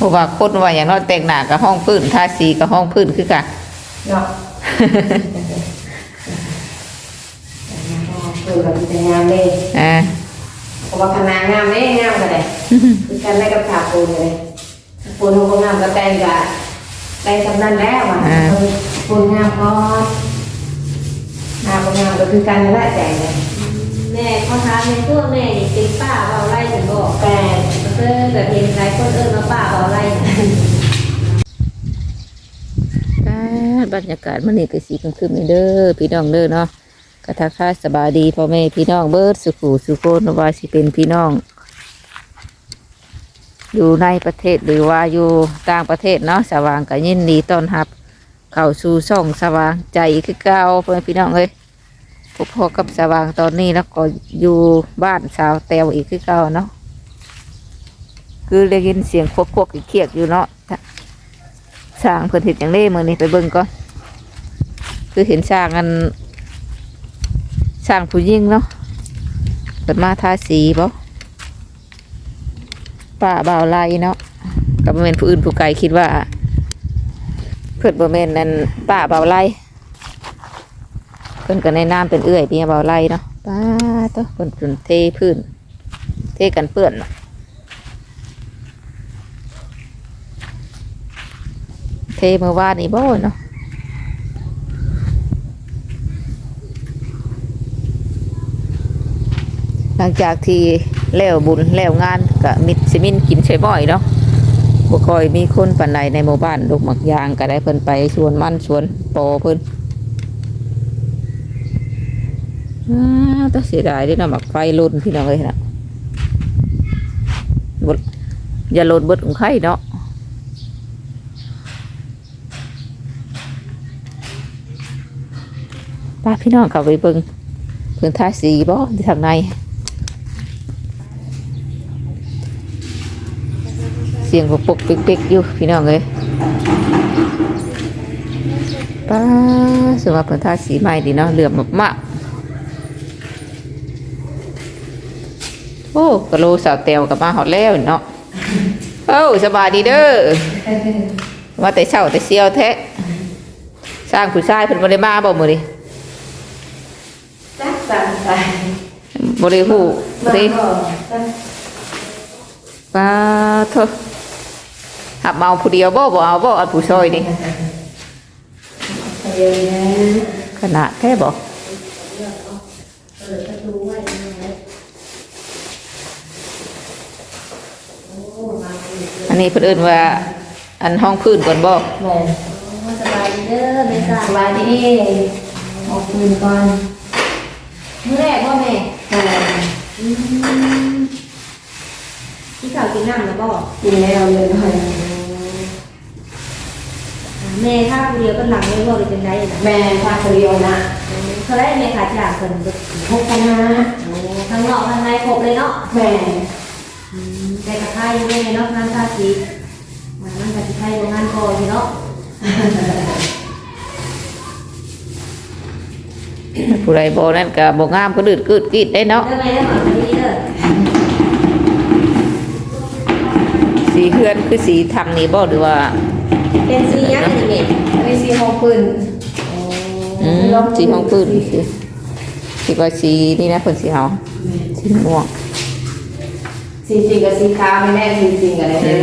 เพราะว่าคนว่าอย่างน้อยแต่งหน้ากับห้องพื้นทาสีกับห้องพื้นคือกันเนาะคือแบบจะงามเลยอ่าเพราะว่าขนาดงามเลยงามกันเลยคือกันได้กับขาปูนเลยปูนของงามก็แต่งกับได้สำนันแล้วอะปูนงามก็งามก็งามก็คือกันนั่นแหละแต่งเลยแม่เขาถามในตัวแม่นี่เป็นป้าเบาไล่ถึงบอกแต่เพิ่นแบบเห็นหลายคนเอิ้นว่าป้าเบาไล่บรรยากาศมันนี่ก็สีกลางคืนนี่เด้อพี่น้องเด้อเนาะกระทักทายสบายดีพ่อแม่พี่น้องเบิร์ดสุขูสุโคนว่าสิเป็นพี่น้อง อยู่ในประเทศหรือว่าอยู่ต่างประเทศเนาะสว่างก็ยินดีต้อนรับ เข้าสู่ช่องสว่างใจคือเก่าพ่อแม่พี่น้องเอ้ย พบพอกับสว่างตอนนี้แล้วก็อยู่บ้านสาวแตวอีกคือเก่าเนาะคือได้ยินเสียงควกควกเคียกอยู่เนาะสร้างเพิ่นเห็ดอย่างเล่มือนี้ไปเบิ่งก่อนคือเห็นสร้างกันสร้างผู้ยิ่งเนาะเปิดมาทาสีบ่ป้าบ่าวไล่เนาะกับเมนผู้อื่นผู้ไกลคิดว่า เพิ่นบ่แม่นนั่นป้าบ่าวไล่ พิ่นก็ในน้ำเป็นเอื้อยเมียบ่าวไล่เนาะป้าตัวเพิ่นเพิ่นเทพื้น เทกันเปื้อนเนาะเทเมื่อวานนี้บ่เนาะหลังจากที่แล้วบุญแล้วงานก็มิดสิมินกินใช้บ่อยเนาะบ่ค่อยมีคนปานใดในหมู่บ้านลูกหมักยางก็ได้เพิ่นไปชวนมันชวนโปอเพิ่น อ้าต้องเสียดายเด้เนาะหมักไฟลุนพี่น้องเอ้ยนะบดอย่าลดเบดของใครเนาะป้าพี่น้องเขาไปเบิ่งพื้นท่าสีบ่ที่ทางในเสียงปกปกเป๊กๆอยู่พี่น้องเลยป้าสมว่าพื้นท่าสีใหม่ดีเนาะเหลือมมากๆ โอ้กะโลสาวเตวกับมาหอดแล้วเนาะเอ้าสบายดีเด้อว่าแต่เช้าแต่เซียวแท้สร้างผู้ชายเพิ่นบ่ได้มาบ่มื้อนี้จักสั่นใจบริหูบริก็ปลาเถอะหับเมาผู้เดียวบ่บ่เอาบ่เอาผู้ซอยนี่เดียวนะขนาดแท้บ่ อันนี้เพิ่นเอิ้นว่าอันห้องพื้นก่อนบ่แม่สบายดีเด้อแม่สาสบายดีออกคืนก่อนมื้อแรกว่าแม่แต่ที่ข้าวกินน้ำแล้วบ่กินแล้วเลยหน่อยแม่ถ้าผู้เดียวก็หลังไม่บ่ได้จังได๋นะแม่พาคนเดียวนะเขาได้แม่ขาจ้างเพิ่นเบิดพบกันนะทั้งนอกทั้งในครบเลยเนาะแม่ แต่กระทายอยู่แม่เนาะงานทาสีมันมันก็สิไทยโรงงานพออยู่เนาะผู้ใดบ่นั่นก็บ่งามก็ดืดกึดกรีดได้เนาะเด้อแม่ได้หมาดีเด้อสีเฮือนคือสีทางนี้บ่หรือว่า เป็นสีหยังนี่แม่อันนี้สีห้องปืนอืมสีห้องพื้นสิสิว่าสีนี่นะเพิ่นสีเฮาสีม่วง สีจริงกับสีขาวไม่แน่สีจริงกับอะไรเนี่ย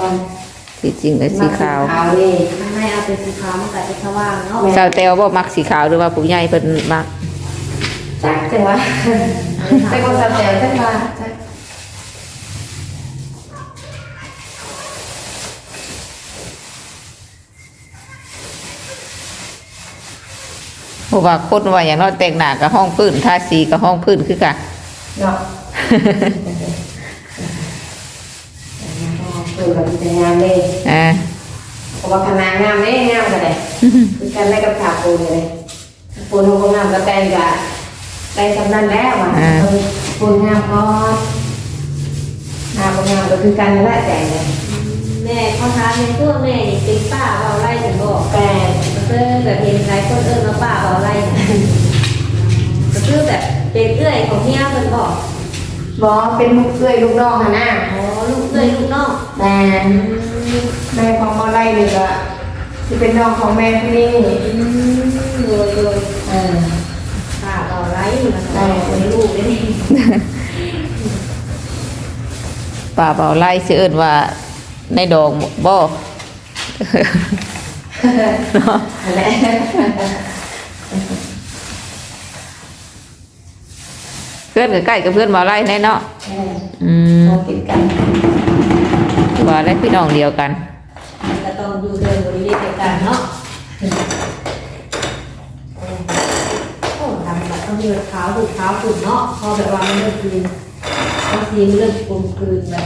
ก่อนสีจริงและสีขาวขาวนี่ข้างในเอาเป็นสีขาวมันก็จะสว่างเนาะสาวแตวบ่มักสีขาวหรือว่าผู้ใหญ่เพิ่นมักจักจังวะเป็นคนสับแถวจังวะจักเพราะว่าคนว่าอย่างน้อยแต่งหน้ากับห้องพื้นทาสีกับห้องพื้นคือกันเนาะ คือแบบจะงามเลยอ่าเพราะว่าขนาดงามเลยงามกันเลยคือกันได้กับขาปูนเลยปูนของงามก็แต่งกับได้สำนันแล้วอะปูนงามก็งามงามก็คือกันนั่นแหละแต่งเลยแม่เขาถามในตัวแม่นี่เป็นป้าเบาไล่ถึงบอกแต่เพิ่นแบบเห็นหลายคนเอิ้นว่าป้าเบาไล่ก็คือแบบเป็นเอื้อยของเฮียเพิ่นบอกแบอเป็นลูกเอื้อยลูกน้องค่ะนะอ๋อลูกเลยลูกน้อง แม่แม่ของมาไล่นี่ก็ที่เป็นน้องของแม่ที่นี่อืมโดยโดยเออป้าต่อไรมันต่คนลูกได้นี่ป่าเบาไล่เสื่อนว่าในดองบ่นั่นแหละเพื่อนก็ใกล้กับเพื่อนเบาไล่แน่เนาะอออืมติดกัน ว่าได้พี่น้องเดียวกันมันก็ต้องอยู่เดินบริเวณเดียวกันเนาะโอ้ทำแบบต้องมีเท้าถูกเท้าถูกเนาะพอแบบว่ามันเริ่มคืนบางทีมันเริ่มกลมกลืนแบบ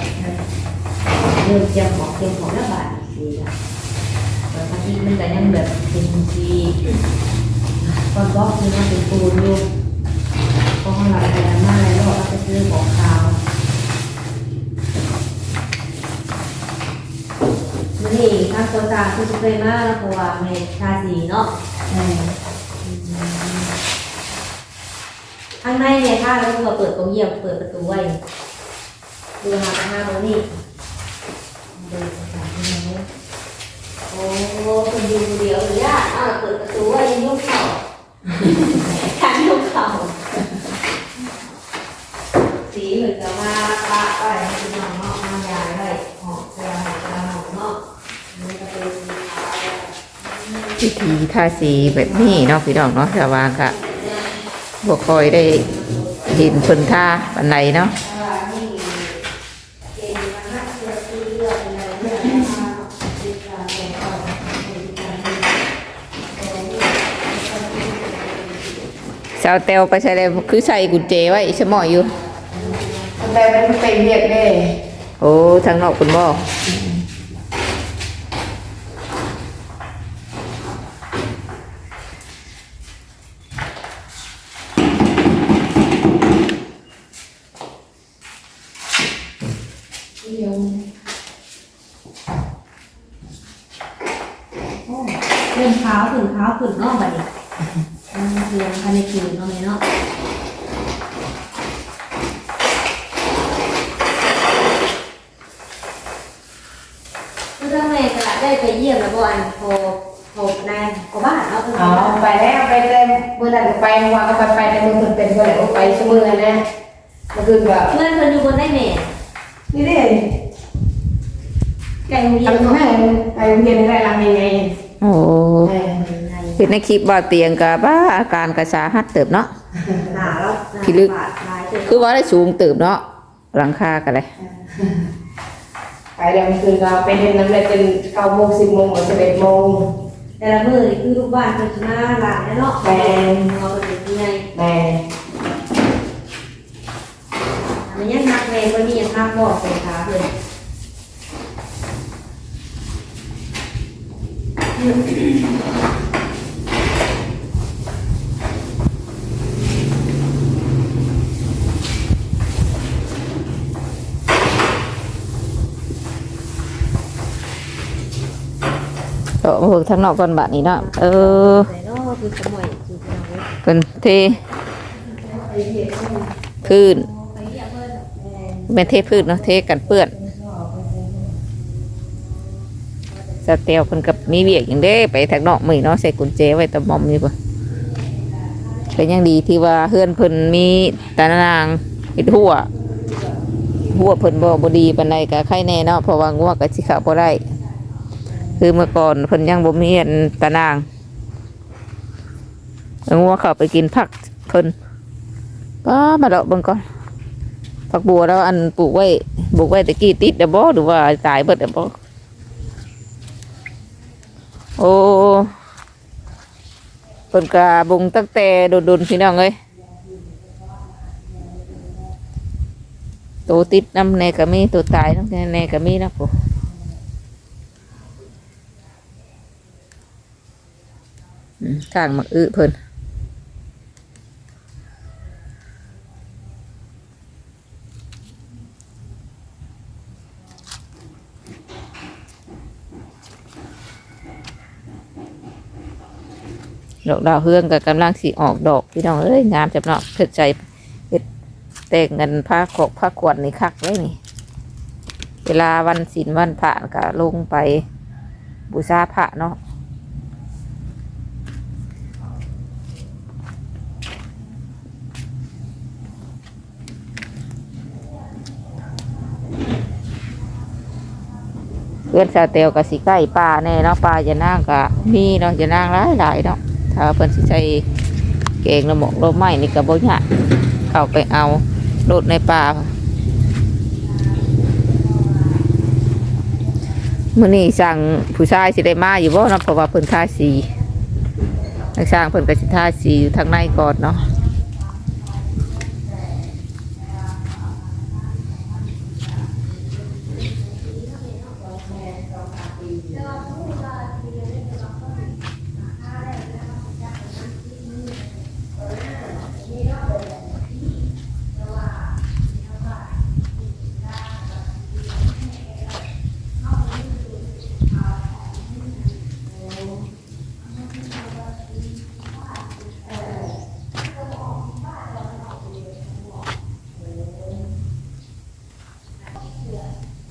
เริ่มเจียมหอกเจียมหอกแล้วบาดอีกทีอะแต่บางทีมันก็ยังแบบเป็นทีก้อนบล็อกนี่มันเป็นปูนอยู่พอเราไปด้านหน้าแล้วเราไปซื้อของขาว นี่ข้างตัวกลางคือสเปรย์มากแล้วเพราะว่าในทาสีเนาะเออข้างในเนี่ยถ้าเราตัวเปิดตรงเยี่ยมเปิดประตูไว้ดูหาหาตรงนี้ดูสถานที่นี้โอ้คนอยู่คนเดียวเลยอะอ้าวเปิดประตูไว้ยังยกเข่าการยกเข่าสีเหมือนกับว่าปะไปคือน้องเนาะมายายไว้หอมเวลาหอมเวลาหอมเนาะนี่ก็เป็นสีขาว พิธีทาสีแบบนี้เนาะพี่น้องเนาะชาวบ้านก็บ่ค่อยได้เห็นเพิ่นท่าปานใดเนาะสาวเตวไปใส่เลยคือใส่กุญแจไว้สมอยอยู่แต่มันเป็นเรียกได้โอ้ทางนอกคุณบ่ เดียว เริ่มเท้าถึงเท้าขึ้นเนาะบัดนี้อืมเรียนภายในคืนเนาะแม่เนาะ คือถ้าแม่ก็ได้ไปเยี่ยมแล้วบ่อันโทรโทรนายก็บ้านเนาะเพิ่นอ๋อไปแล้วไปเต็มมือหนังไปเมื่อวานก็ไปไปแต่มือคนเป็นคนไหนก็ไปชั่วโมงนะเมื่อคืนแบบเพื่อนเพิ่นอยู่บนได้แม่นี่ดิไก่โรงเรียนทำเนาะให้ไปโรงเรียนได้รำยังไงโอ้เออเห็นในคลิปว่าเตียงกับบ้าอาการกระสาหัดเติบเนาะหนาแล้วพิลึกบาดลายเกินคือว่าได้สูงเติบเนาะหลังคากันเลย ไปแล้วเมื่อคืนก็ไปเล่นน้ำเลยเป็นเก้าโมงสิบโมงหรือสิบเอ็ดโมงแต่ละมื้อนี่คือลูกบ้านเพิ่นสิมาหลานเนาะแม่เขาก็สิที่ไงแม่อันนี้ยังนักแม่บ่นี่ยังนักบ่ใส่ขาเพิ่น เออมาเบิ่งทางนอกก่อนบาดนี้เนาะเออเนาะคือขโมยคือขโมยเป็นเทพื้นเป็นเทพื้นเนาะเทกันเปื้อนสเตียวเพิ่นกับมีเวียกอย่างเด้ไปทางนอกมือเนาะใส่กุญแจไว้ตะมอมนี่ป่ะเป็นยังดีที่ว่าเฮือนเพิ่นมีตานางเฮ็ดหัวหัวเพิ่นบ่บ่ดีปานใดก็ไข่แน่เนาะเพราะว่างัวก็สิเข้าบ่ได้ คือเมื่อก่อนเพิ่นยังบ่มีอันตานางเงัวเข้าไปกินผักเพิ่นก็มาดอกเบิ่งก่อนผักบัวแล้วอันปลูกไว้ปลูกไว้ตะกี้ติดเดบ่หรือว่าตายเบิดเดบ่โอ้เพิ่นกะบุงตั้งแต่โดนๆพี่น้องเอ้ยตัวติดน้ำในก็มีตัวตายน้ำในก็มีนะปู่อืม ข้างมักอื้อเพิ่นดอกดาวเฮืองกับกำลังสีออกดอกพี่น้องเอ้ยงามจับเนาะเพิดใจเฮ็ดแต่งเงินผ้าขกผ้าขวดนี่คักเลยนี่ เวลาวันศีลวันพระก็ลงไปบูชาพระเนาะ พื่อนชาวเตียวกับสีใกล้ป่าแน่เนาะป่าจะนั่งกับมีเนาะจะนั่งหลายหลายๆเนาะถ้าเพิ่อนสิใช้เก่งระหมกระไม้นี่ก็บ่ยากเข้าไปเอาโดดในป่ามื่อนี้สั่งผู้ชายสิได้มาอยู่บ่เนาะเพราะว่าเพิ่นท่าสีนักสร้างเพิ่นก็สิท่าสีอยู่ทางในก่อนเนาะ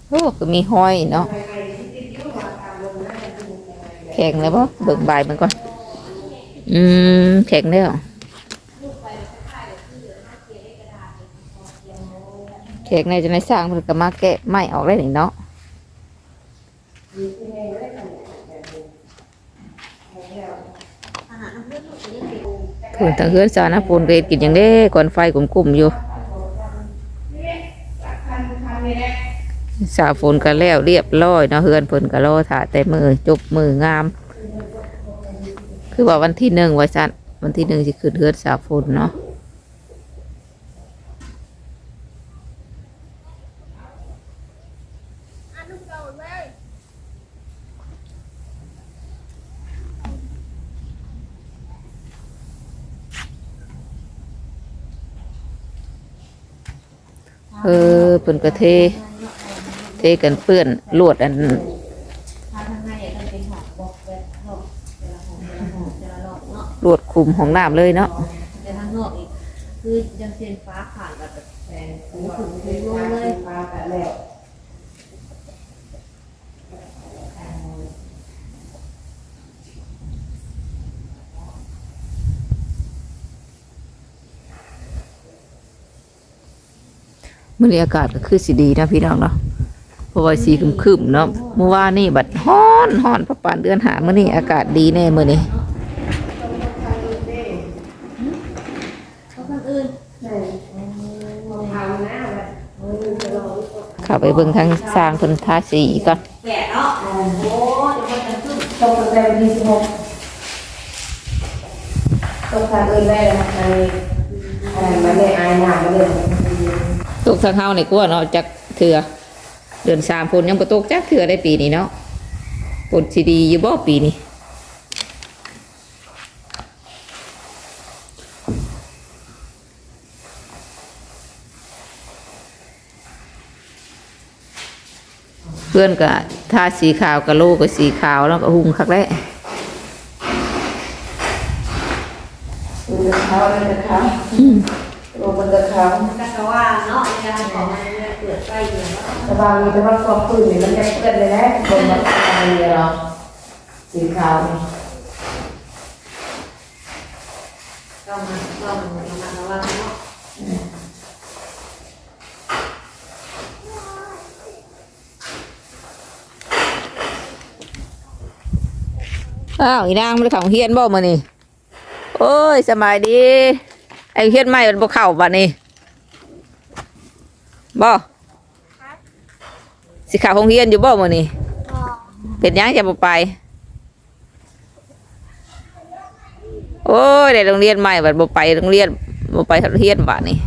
โอ้ก็มีห้อยเนาะแข็งแล้วบ่เบิกใบมันก่อน อืม แข็งแล้วแข็งในจะในสร้างเพิ่นก็มาแกะไม้ออกได้หนี่เนาะเพิ่นทางเฮือนสานะปูนเฮ็ดกินอย่างเด้ก่อนไฟกลุ่มๆอยู่ สาฝนก็แล้วเรียบร้อยเนาะเฮือนเพิ่นก็รอถ่าแต่มือจบมืองาม คือว่าวันที่หนึ่งว่าซั่นวันที่หนึ่งสิขึ้นเฮือนสาฝนเนาะเออเพิ่นก็เท เทกันเปื้อนลวดอันถ้าทางในเนี่ยมันเป็นหลวดคุมของน้ำเลยเนาะแต่ทางนอกอีกคือยังเส้นฟ้าผ่านแบบแฟนถึงถึงถึงลงเลยปลากันแล้วมื้อนี้อากาศก็คือสิดีนะพี่น้องเนาะ ราะว่าสีครึมๆเนาะเมื่อวานนี่บัดฮ้อนฮ้อนพระปานเดือนหามื้อนี้อากาศดีแน่มื้อนี้เมื่องทำนะว่าเออจะรอเข้าไปเบิ่งทางสร้างเพิ่นทาสีก่อนแก่เนาะโอ้โหเดี๋ยวมันจะขึ้นตกตั้งแต่วันที่สิบหกตกทางอื่นได้แล้วในอะไรมาเลยอายหนามาเลยตกทางเฮานี่กลัวเนาะจักเถื่อ เดือน3ฝนยังบ่ตกจักเถื่อได้ปีนี้เนาะฝนสิดีอยู่บ่ปีนี้เพื่อนก็ทาสีขาวกับโลก็สีขาวแล้วก็หุงคักแล้มั นจะเขาเลยจะเขาโลมันจะเขากระสว่าเนาะในการของมันเนี่ยเกิดไฟอยู่เนาะแต่บางทีแต่ว่าความปืนเนี่ยมันจะเกิดเลยนะคนมันอะไรเนาะสีขาวนี่ต้องมาต้องมาระมัดระวังเนาะอ้าวอีนางมันของเฮียนบ่มานี่โอ้ยสบายดี ไอ้เฮียนใหม่มันบ่เข้าบัดนี้บ่สิเข้าโรงเรียนอยู่บ่มื้อนี้เป็นหยังจะบ่ไป โอ้ยได้โรงเรียนใหม่บัดบ่ไปโรงเรียนบ่ไปโรงเรียนบัดนี้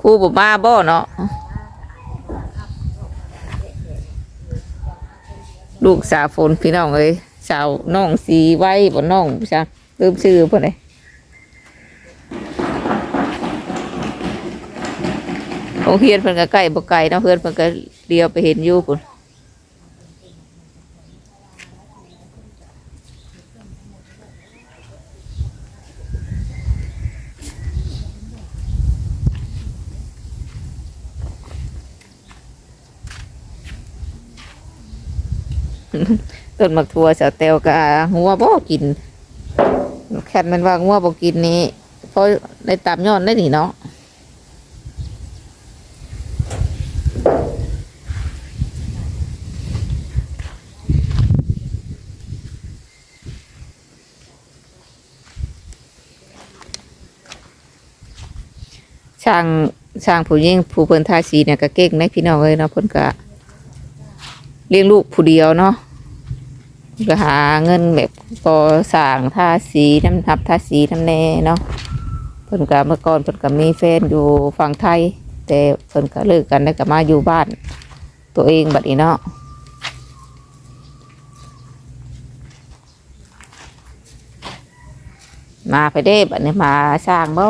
ครูบ่มาบ่เนาะลูกสาวฝนพี่น้องเอ้ยสาวน้องสีไว้บ่น้องจ้ะลืมชื่อเพิ่นเลย ของเฮียนเพิ่นก็ใกล้บ่ไก่เนาะเพื่อนเพิ่นก็เลี้ยวไปเห็นอยู่คุณต้นมะทัวสาวเตวกะหัวบ่กิน แค่นมันว่างัวบ่กินนี้เพราะในตามย้อนได้หนีเนาะ ช่างช่างผู้ยิ่งผู้เพิ่นทาสีเนี่ยก็เก่งในพี่น้องเอ้ยเนาะเพิ่นก็เลี้ยงลูกผู้เดียวเนาะก็หาเงินแบบก่อสร้างทาสีน้ำทับทาสีน้ำแน่เนาะเพิ่นก็เมื่อก่อนเพิ่นก็มีแฟนอยู่ฝั่งไทย แต่เพิ่นก็เลิกกันแล้วก็มาอยู่บ้าน ตัวเองบัดนี้เนาะมาไปเด้บัดนี้มาสร้างบ่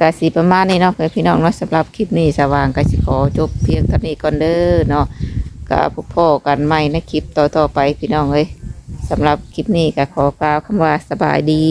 กสีประมาณนี้เนาะเพื่อนพี่น้องเนาะสำหรับคลิปนี้สว่างกสิขอจบเพียงเท่านี้ก่อนเด้อเนาะก็พบพ่อกันใหม่ในคลิปต่อๆไปพี่น้องเอ้ยสำหรับคลิปนี้ก็ขอกล่าวคำว่าสบายดี